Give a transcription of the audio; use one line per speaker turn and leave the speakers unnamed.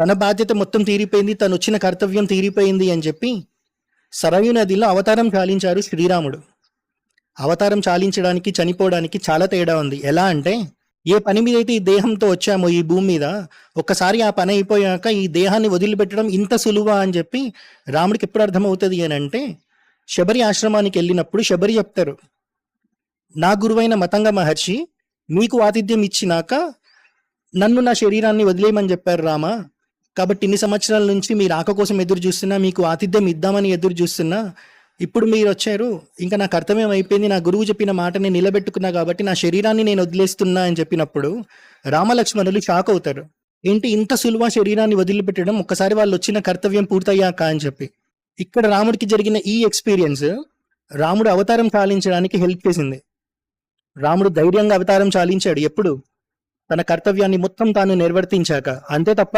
తన బాధ్యత మొత్తం తీరిపోయింది తను వచ్చిన కర్తవ్యం తీరిపోయింది అని చెప్పి సరయు నదిలో అవతారం చాలించారు శ్రీరాముడు. అవతారం చాలించడానికి చనిపోవడానికి చాలా తేడా ఉంది. ఎలా అంటే ఏ పని మీద అయితే ఈ దేహంతో వచ్చామో ఈ భూమి మీద ఒక్కసారి ఆ పని అయిపోయాక ఈ దేహాన్ని వదిలిపెట్టడం ఇంత సులువా అని చెప్పి రాముడికి ఎప్పుడు అర్థమవుతుంది అని అంటే శబరి ఆశ్రమానికి వెళ్ళినప్పుడు శబరి చెప్తారు నా గురువైన మతంగ మహర్షి మీకు ఆతిథ్యం ఇచ్చినాక నన్ను నా శరీరాన్ని వదిలేయమని చెప్పారు రామ. కాబట్టి ఇన్ని సంవత్సరాల నుంచి మీ రాక కోసం ఎదురు చూస్తున్నా మీకు ఆతిథ్యం ఇద్దామని ఎదురు చూస్తున్నా ఇప్పుడు మీరు వచ్చారు ఇంకా నా కర్తవ్యం అయిపోయింది నా గురువు చెప్పిన మాటని నిలబెట్టుకున్నా కాబట్టి నా శరీరాన్ని నేను వదిలేస్తున్నా అని చెప్పినప్పుడు రామలక్ష్మణులు షాక్ అవుతారు. ఏంటి ఇంత సులువ శరీరాన్ని వదిలిపెట్టడం ఒక్కసారి వాళ్ళు వచ్చిన కర్తవ్యం పూర్తయ్యాక అని చెప్పి. ఇక్కడ రాముడికి జరిగిన ఈ ఎక్స్పీరియన్స్ రాముడు అవతారం చాలించడానికి హెల్ప్ చేసింది. రాముడు ధైర్యంగా అవతారం చాలించాడు ఎప్పుడు? తన కర్తవ్యాన్ని మొత్తం తాను నిర్వర్తించాక. అంతే తప్ప